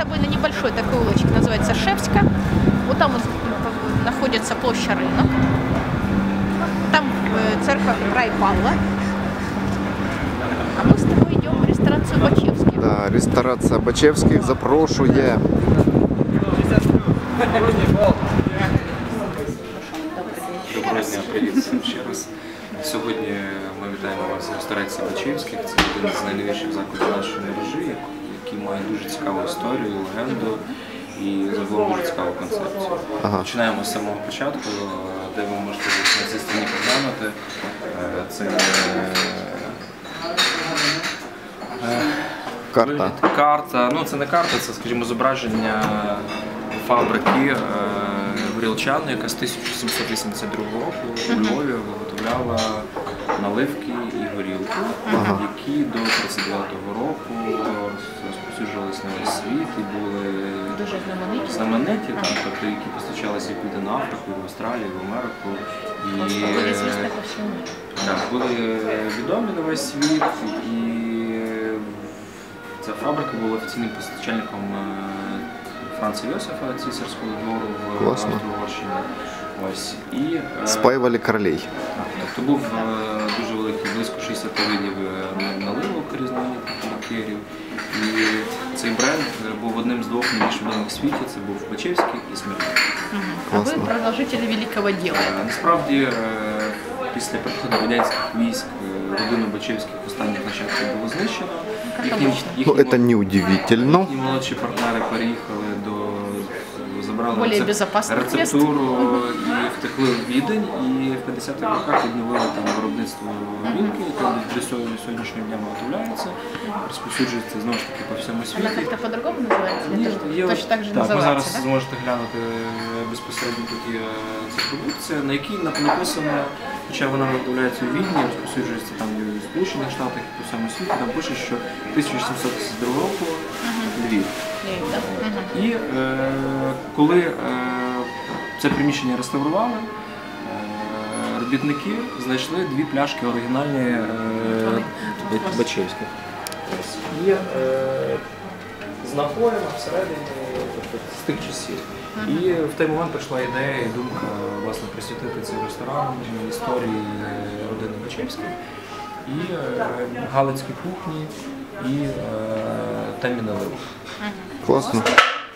тобой на небольшой такой улочке, называется Шевска. Вот там вот находится площадь рынок. Там э, церковь Рай Павла. А мы с тобой идем в ресторацию Бачевский. Да, ресторація Бачевських запрошує. Доброго дня, привіт всім ще раз. Сьогодні ми вітаємо вас з ресторації Бачівських. Це один з найновіших закладів нашої мережі, який має дуже цікаву історію, легенду і загалом дуже цікаву концепцію. Ага. Починаємо з самого початку, де ви можете на цій стіні поглянути. Е, Це е, Карта. Карта. Ну це не карта, це, скажімо, зображення фабрики е, горілчани, яка з 1782 року у Львові виготовляла наливки горілку, які до 39-го року розповсюджувалися на весь світ і були Дуже знамениті. знамениті, там, тобто, які постачалися і Південну Африку, і в Австралію, і в Америку. І, е, по всему так, були відомі на весь світ, і ця фабрика була офіційним постачальником е, Франца Йосифа цісарського двору в Класно. Австро-Угорщині. Ось. І, е, Спаювали королей. так, тобто був е, дуже великий, близько 60 видів е, наливок різноманітних лікерів. І цей бренд е, був одним з двох найбільш відомих в світі. Це був Бачевський і Смірнов. А вы Классно. продолжители великого дела. Е, Насправді, е, після приходу радянських військ е, родину Бачевських останніх нащадків було знищено. Їхні, логічно. Ну, їхні это неудивительно. їхні молодші партнери переїхали до забрали Более рецеп- безопасних мест. рецептуру і втекли в Відень. І в 50-х роках відновили там виробництво вінки, яке до сьогодні- сьогоднішнього дня виготовляється, розповсюджується знову ж таки по всьому Она світі. как-то по-другому называется? Ні, Это же є- точно так же так, ви называется, зараз да? зможете глянути е, безпосередньо тут є ця продукція, на якій нап- написано, хоча вона виготовляється у Відні, розповсюджується там і в Сполучених Штатах і по всьому світі, там пише, що 1752 року Львів. І е, коли е, це приміщення реставрували, е, робітники знайшли дві пляшки оригінальні е, Ба- Бачевських. І е, з напоєм всередині тобто, з тих часів. І в той момент прийшла ідея і думка власне присвятити цей ресторан історії родини Бачевських. І е, галицькій кухні, і е, темі наливок. Класно.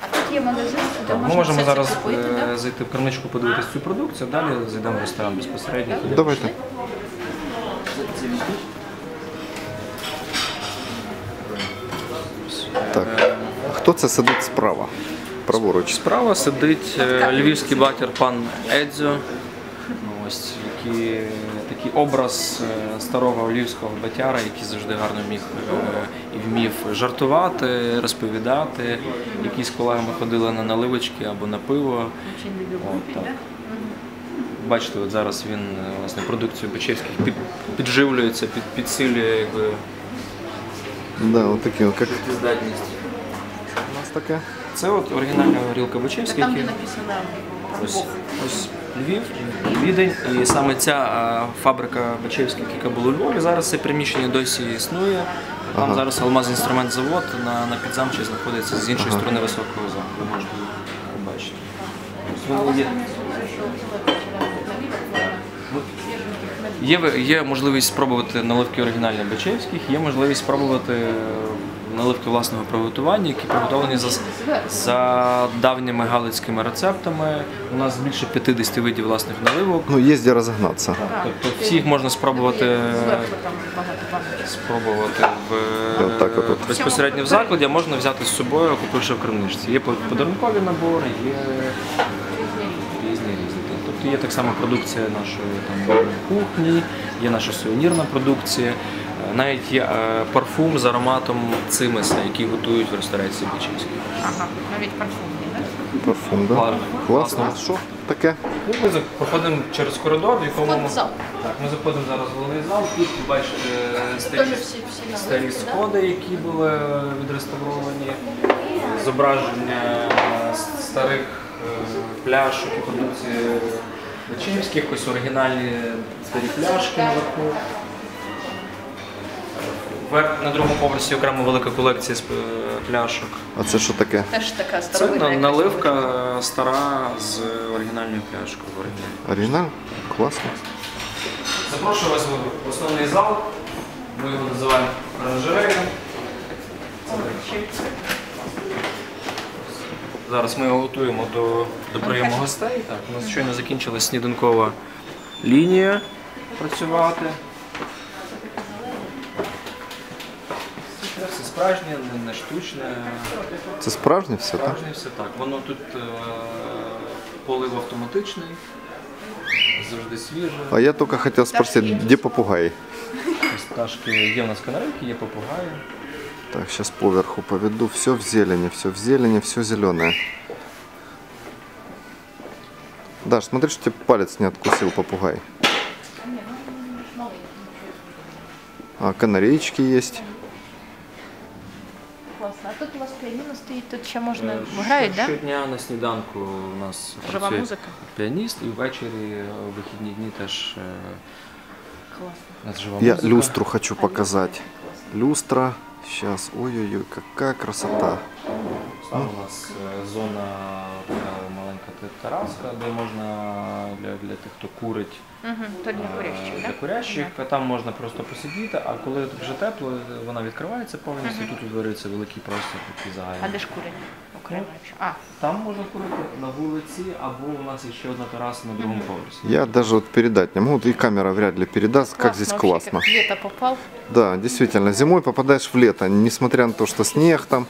А тут є магазин, куди Так, ми можемо все зараз це купити, е, да? зайти в крамничку, подивитися цю продукцію, а далі зайдемо в ресторан безпосередньо. туди. Давайте. Так. Хто це сидить справа? Праворуч. Справа сидить е, львівський батір пан Едзьо. Ну, Ось який, такий образ е, старого львівського батяра, який завжди гарно міг е, вмів жартувати, розповідати. Які з колегами ходили на наливочки або на пиво. От, так. Бачите, от зараз він власне продукцію Печерських під, підживлюється, під, підсилює якби Да, от такі, як здатність. у нас таке. Це от оригінальна горілка Бачевська, Там, где написано ось, ось Львів, Відень. І саме ця фабрика Бачевських, яка була у Львові, зараз це приміщення досі існує. Там Ага. зараз алмаз-інструмент завод на, на підзамчі знаходиться з іншої сторони високого замку. Ви можете побачити. Ось воно є. Є, ви- є можливість спробувати наливки оригінальні Бачевських, є можливість спробувати е, наливки власного приготування, які приготовані за, за давніми галицькими рецептами. У нас більше 50 видів власних наливок. Ну, є де розгнатися. Тобто всіх можна спробувати, спробувати в, Отак отут. безпосередньо в закладі, а можна взяти з собою, купивши в крамничці. Є подарункові набори, є є так само продукція нашої там кухні, є наша сувенірна продукція. Е, Навіть є е, парфум з ароматом цимеса, який готують в ресторації Бічівській. Ага, навіть парфумні, да? Парфум, да? Ладно. Класно. Що таке? Ну, Ми проходимо через коридор, в якому зал. так, ми заходимо зараз в головний зал. Тут ви бачите старі, всі, всі старі сходи, які були відреставровані, зображення старих е, пляшок і продукції Бачинських, ось оригінальні старі пляшки наверху. На другому поверсі окремо велика колекція з пляшок. А це що таке? Теж така Це старовинна. на- якась наливка стара з оригінальною пляшкою. в оригіналі. Оригінал? Класно. Запрошую вас в основний зал. Ми його називаємо оранжерея. Зараз ми його готуємо до, до прийому гостей. Так, у нас щойно закінчилась сніданкова лінія працювати. Це все справжнє, не, не штучне. Це справжнє все, так? Справжнє все так. Воно тут е, полив автоматичний, завжди свіже. А я тільки хотів спросити, де попугай? Ось пташки є в нас канарейки, є попугаї. Так, сейчас поверху поведу. Все в зелени, все в зелени, все зеленое. Даш, смотри, что тебе палец не откусил попугай. А, канареечки есть. Класно. А тут у вас піаніно стоїть, тут ще можна Е, грають, що- так? Щодня на сніданку у нас Жива працює музика. піаніст і ввечері е, у вихідні дні теж е, Класно. у нас жива Я музика. люстру хочу показать. Люстра. Сейчас. Ой-ой-ой, какая красота. Там у нас е, зона маленька тераска, де можна для, для тих, хто курить. Угу. То для е, курящих, для так? курящих. Там можна просто посидіти, а коли вже тепло, вона відкривається повністю, тут утворюється великий простір такий А де ж курення? Окремо. якщо- А, Там можна курити на вулиці, або у нас є ще одна тераса на другому поверсі. Я даже вот передать не могу. И камера вряд ли передаст, как здесь вообще, классно. Как лето попал. Да, действительно, зимой попадаешь в лето, несмотря на то, что снег там.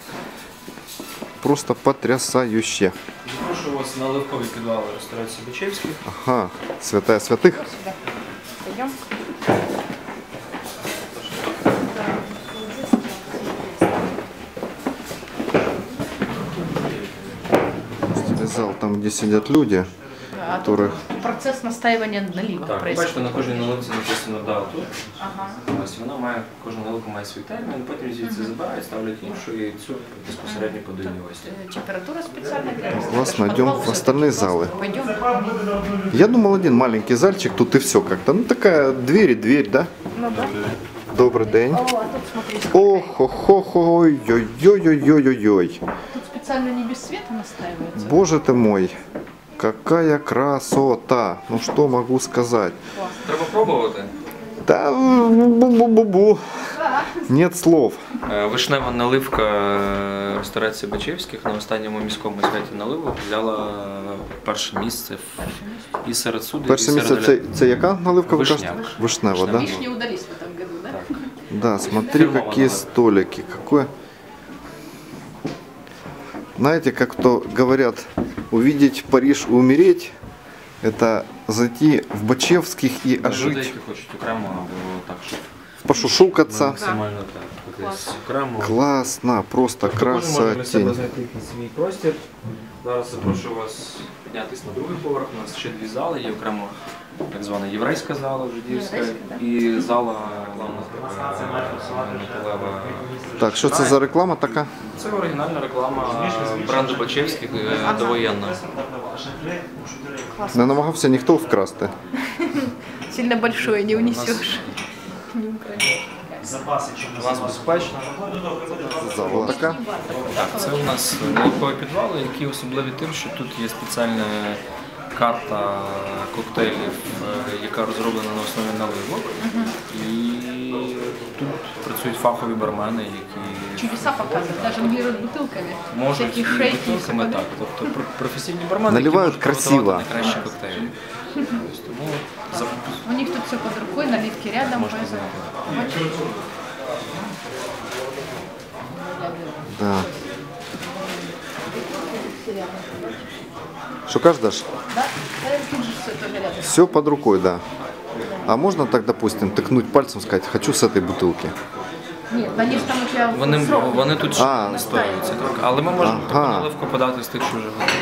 Просто потрясающе. Запрошую вас на ливкові підвали ресторації Бечевських. Ага, святая святых. Сюда. Пойдем. Зал там, где сидят люди, А тут которых... процесс настаивания наливок Так, бачите, происходит. на кожній наливці написано дату. Ага. Ось вона має, кожна наливка має свій термін, потім звідси забирають, ставлять іншу і цю безпосередньо подають гостям. Э, Температура специальная. для нас. Классно, Это ж идем подвал, в всё остальные это классно. залы. Пойдем. Я думал, один маленький зальчик, тут и все как-то. Ну, такая дверь и дверь, да? Ну да. Добрый день. О, а тут смотри, сколько. Ох-хо-хо-хо, ой-ой-ой-ой-ой-ой. Тут специально не без света настаивается. Боже ты мой, какая красота. Ну, что могу сказать? Треба пробувати. Да, бу-бу-бу-бу. Нет слов. Е, Вишнева наливка е, ресторації Бачевських на останньому міському святі наливок взяла перше місце в- і серед суддів, Перше і місце серед це, це яка наливка? ви Вишняк. кажете? Вишнева, да? Вишни удались в этом году, да? Да, смотри, Фирмовая какие наливка. столики. Какое... Знаете, как то говорят, увидеть Париж и умереть, это зайти в Бачевских и Люди, ожить, які хочуть окремо або так, щоб пошушукаться. максимально так, кудись окремо. Классно, просто Кожен може для себе красотень. знайти якийсь свій простір. Зараз запрошую вас піднятися на другий поверх. У нас ще дві зали, є окремо так звана єврейська зала жидівська Єврейська, да. і зала главна така металева. Так, що це за реклама така? Це оригінальна реклама бренду Бачевських е, довоєнна. Не намагався ніхто вкрасти. Сильно большое, не украдешь. У нас безпечно. Зала така. Так, це у нас молокові підвали, які особливі тим, що тут є спеціальна карта коктейлів, е, яка розроблена на основі наливок. І тут працюють фахові бармени, які Чудеса показывают, даже наливают бутылками. можуть Всякие і шейки. бутилками, так. Тобто пр- професійні бармени, Наливають які можуть красиво. приготувати найкращі коктейлі. Тобто, Тому за- У них тут все под рукой, наливки рядом. можна поэтому- знайти. Да. Що кажеш, Даш? Да? Да, тут же все тоже рядом. Все под рукой, да. А можно так, допустим, тыкнуть пальцем, сказать, хочу с этой бутылки? Нет, они же там у тебя Вони, срок. вони тут ще А. не стояться, так. Але ми можемо Ага. таку наливку подати з тих, що вже готові.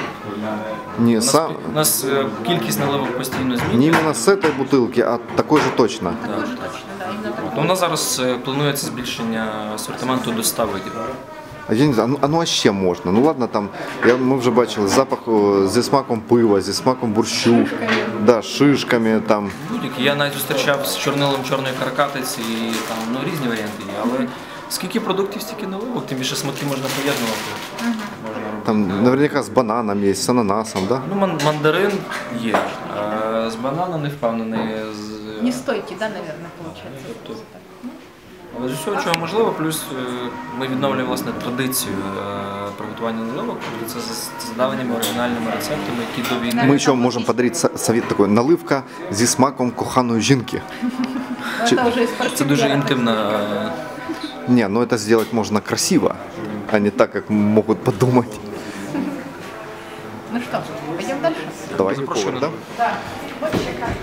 Не, У нас, сам, у нас е, кількість наливок постійно не змінюється. именно с этой бутылки, а такой же точно. Такой же точно, да, именно такой. Ну, У нас зараз е, планується збільшення асортименту до 100 видів. А я не знаю, ну, а ну а ще можна. Ну ладно, там я, ми вже бачили запах о, зі смаком пива, зі смаком борщу, да, шишками там. Будь-які. Я навіть зустрічав з чорнилом чорної каракатиці, і там ну, різні варіанти є. Але Скільки продуктів, стільки наливок, тим більше смаки можна поєднувати. Можна робити. Там наверняка с бананом есть, с ананасом, да? Ну, ман- мандарин є. Е, З банана не впевнений. З... Не стойкий, да, наверное, получается. Тобто, Але з усього чого можливо, плюс е, ми відновлюємо власне традицію е, приготування наливок, тобто це з з давніми оригінальними рецептами, які до війни Мы еще можем подарить со- совет такой. Наливка зі смаком коханої жінки. Но это уже из це дуже парфюмера. інтимна. е, Не, но это сделать можно красиво, а не так, как могут подумать. Ну что, пойдем дальше? Давай, Запрошую повар, на да? Да. Вот шикарно.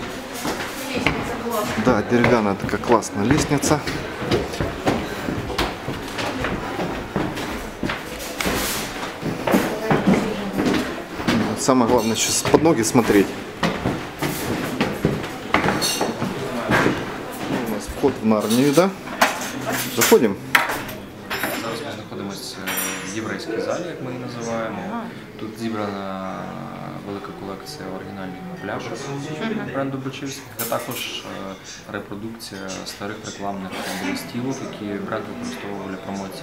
Лестница классная. Да, деревянная такая классная лестница. Самое главное сейчас под ноги смотреть. У нас вход в Нарнию, да? Заходим. Зараз ми знаходимося в єврейській залі, як ми її називаємо. Тут зібрана велика колекція оригінальних пляшок бренду Бочівських, а також е, репродукція старих рекламних листівок, які бренд використовував для промоції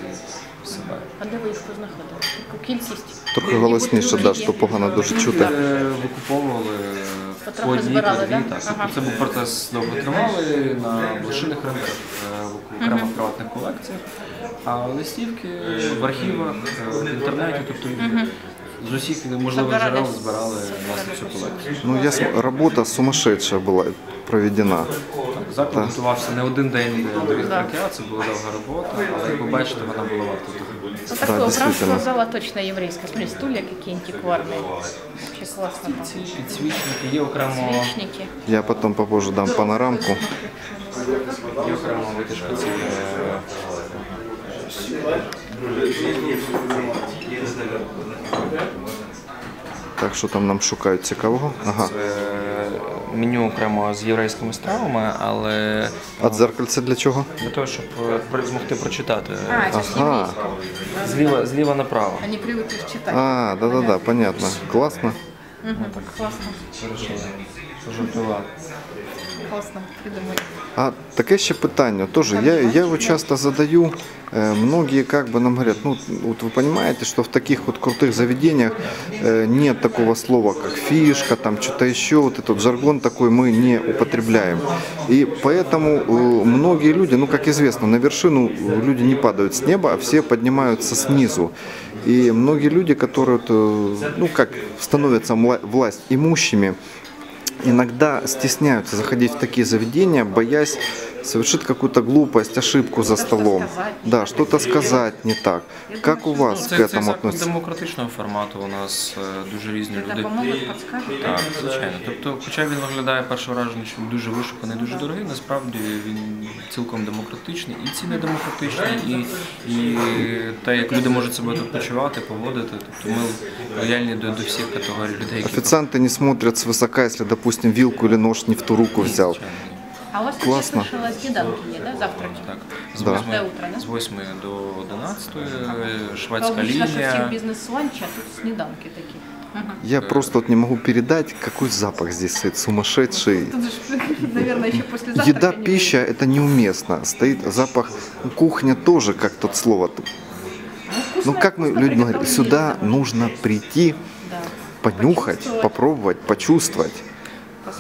їх познаходили? У кількість. Трохи голосніше, да, що погано дуже чути. Е, Викуповували по одній, збирали, по дві. да? Так, Ага. Це був процес довготривалий на блошиних ринках, е, в окремо в приватних колекціях. А листівки в архівах, е, в інтернеті, тобто з усіх можливих джерел збирали власне цю колекцію. Ну, я, см- работа сумасшедшая была проведена. Так, заклад готувався не один день до відкриття, це була довга робота, але як ви бачите, вона була варта того. Ну, такое действительно. убранство зала точно еврейское. Смотри, стулья какие антикварные. Вообще классно. там. Ці є окремо. Я потом попозже дам панорамку. є окремо витяжка цієї. Так, що там нам шукають цікавого? Ага. Е, Меню окремо з єврейськими стравами, але А дзеркальце для чого? для того, щоб е, змогти прочитати А, это Ага. зліва, зліва направо. Они привыкли ж читать. А, да-да-да, понятно. Классно. Мгм, Классно. Хорошо. Пожартувати. Классно придумали. А таке ще питання тоже. Я, я его часто задаю. Э, Многие как бы нам говорят, ну вот вы понимаете, что в таких вот крутых заведениях э, нет такого слова, как фишка, там что-то еще, вот этот жаргон такой мы не употребляем. И поэтому э, многие люди, ну как известно, на вершину люди не падают с неба, а все поднимаются снизу. И многие люди, которые, э, ну как становятся власть имущими, иногда стесняются заходить в такие заведения, боясь совершить какую-то глупость, ошибку за что столом. сказать не Да, так. что-то сказать не так. Как у вас Ну, к це, це этому заклад относится? демократичного формату. У нас е, дуже різні Это люди. помогут, подскажут. Так, звичайно. Тобто, хоча він виглядає перше враження, що він дуже вишуканий, дуже дорогий, насправді він цілком демократичний, і ціни демократичні, і, і те, як люди можуть себе тут почувати, поводити. Тобто ми лояльні до, до всіх категорій людей, які Официанты не смотрят свысока, если, допустим, вилку или нож не в ту руку взял. А у вас Классно. слышала, снеданки есть, да, завтраки? Так, з Да. 8, До утра, да? з 8 до 11 А шведська обычно, что всем лінія. бизнес-ланч, а тут снеданки такие. Я просто вот не могу передать, какой запах здесь стоит, сумасшедший. Тут же, наверное, еще после завтрака Еда, не пища – это неуместно. Стоит запах, кухня тоже, как тут слово. выйдет. Ну, вкусное- как мы, люди говорят, приготовление, сюда да. нужно прийти, Да. понюхать, Почувствовать. попробовать, почувствовать.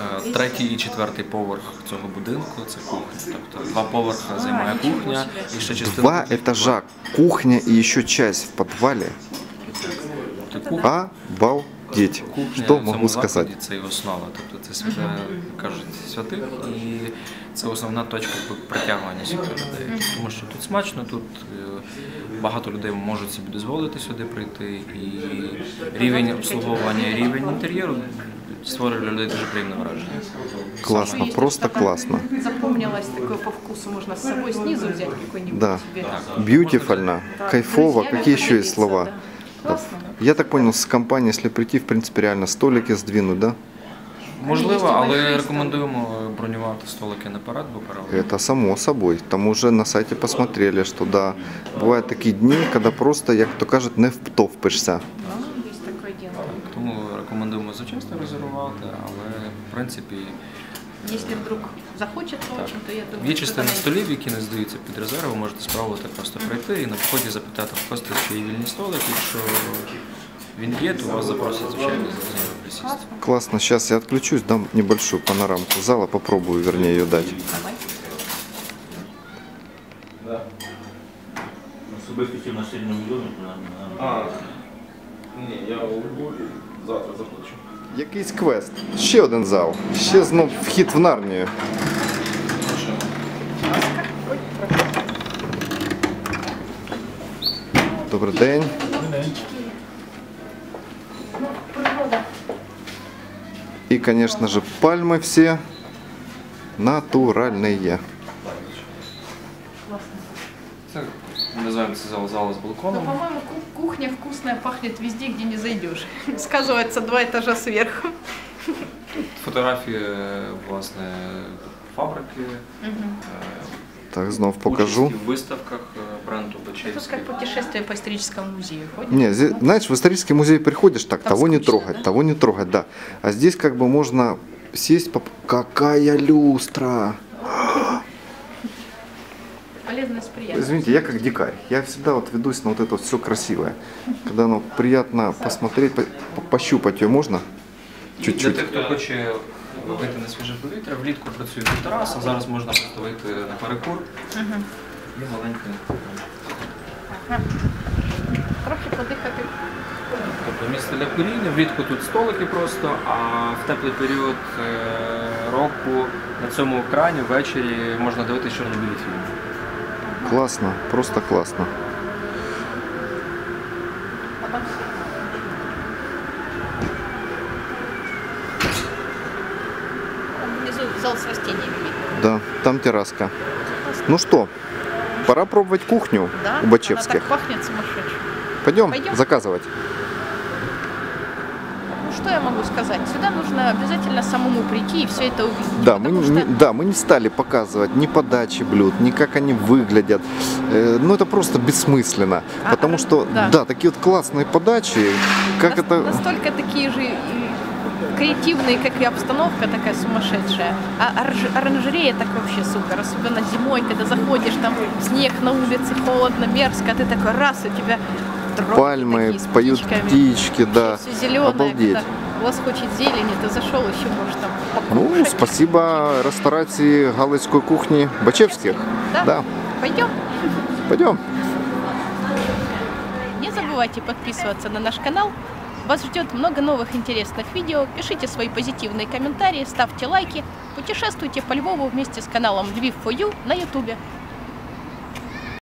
Е. Третій і четвертий поверх цього будинку це кухня. Тобто два поверхи займає кухня і ще частина. Два этажа, кухня и еще часть в подвале. Тобто кухня, Обалдеть. кухня Что в цьому закладі це і основа. Тобто це святе, кажуть, святих, і це основна точка притягування сюди людей. Тому що тут смачно, тут е, багато людей можуть собі дозволити сюди прийти, і рівень обслуговування, рівень інтер'єру створює для людей дуже приємне враження. Классно, просто классно. Запомнилось такое по вкусу, можно с собой снизу взять какой-нибудь Да. себе. Так, кайфово. друзьями Какие еще есть поделиться, слова? да. Классно. Я так понял, с компанией, если прийти, в принципе, реально столики сдвинуть, да? Можливо, але рекомендуємо бронювати столики наперед, бо пора. Это само собой. Там уже на сайте посмотрели, что да, бывают такие дни, когда просто, як то кажуть, не втовпишся. Резервувати, але в принципі Если вдруг захочется очень, то я думаю, Є частина столів, які не здаються під резерв, ви можете спробувати просто пройти і на вході запитати в хостелі, чи є вільні столик. Якщо він є, то вас запросять звичайно за присісти. Классно. Сейчас я отключусь, дам небольшую панорамку зала, попробую, вернее, ее дать. Давай. На сильному домі, А, ні, я у Львові завтра заплачу. Якийсь квест. Ще один зал. Ще знов вхід в Нарнію. Добрий день. И, конечно же, пальмы все натуральные. називаємо це зал зала з Ну, балконом. по-моему, ку- кухня вкусная пахнет везде, где не зайдешь. Сказывается два этажа сверху. Фотографії, власне, фабрики, е, Так, знов покажу. участі в виставках е, бренду Тут Бачевський. как путешествие по историческому музею. Ходим. Не, здесь, знаешь, в исторический музей приходишь, так, Там того не скучно, трогать, да? того не трогать, да. А здесь как бы можно сесть, поп- какая люстра. Извините, я как дикарь. Я всегда вот ведусь на вот это вот все красивое. Когда оно приятно посмотреть, по- по- пощупать ее можно? Для Чуть-чуть. тих, хто хоче вийти на свіже повітря, влітку працює тераса, зараз можна просто вийти на перекур. І маленький. Трохи подихати. Тобто місце для куріння, влітку тут столики просто, а в теплий період е, року на цьому екрані ввечері можна дивитися чорно-білі фільми. Классно, просто классно. Там внизу зал с растениями. Да, там терраска. Ну что, пора пробовать кухню Да? у Бачевских. Она так пахнет сумасшедше. Пойдем, Пойдем. заказывать. Что я могу сказать? Сюда нужно обязательно самому прийти и все это увидеть. Да, мы, что не- да, мы не стали показывать ни подачи блюд, ни как они выглядят. Э, ну, это просто бессмысленно. А, потому а, что, да. да. такие вот классные подачи, как нас- это... настолько такие же креативные, как и обстановка такая сумасшедшая. А оранж- оранжерея так вообще супер. Особенно зимой, когда заходишь, там снег на улице, холодно, мерзко, а ты такой раз, у тебя тропки Пальмы, такие поют птичками. птички, да. Все зеленое, Обалдеть. когда лоскочет зелень, и ты зашел, еще можешь там Ну, покушать. спасибо ресторации Галицкой кухни Бачевских. Да? Да, Пойдем. пойдем. Не забывайте подписываться на наш канал. Вас ждет много новых интересных видео. Пишите свои позитивные комментарии, ставьте лайки. Путешествуйте по Львову вместе с каналом Львив for You на ютубе.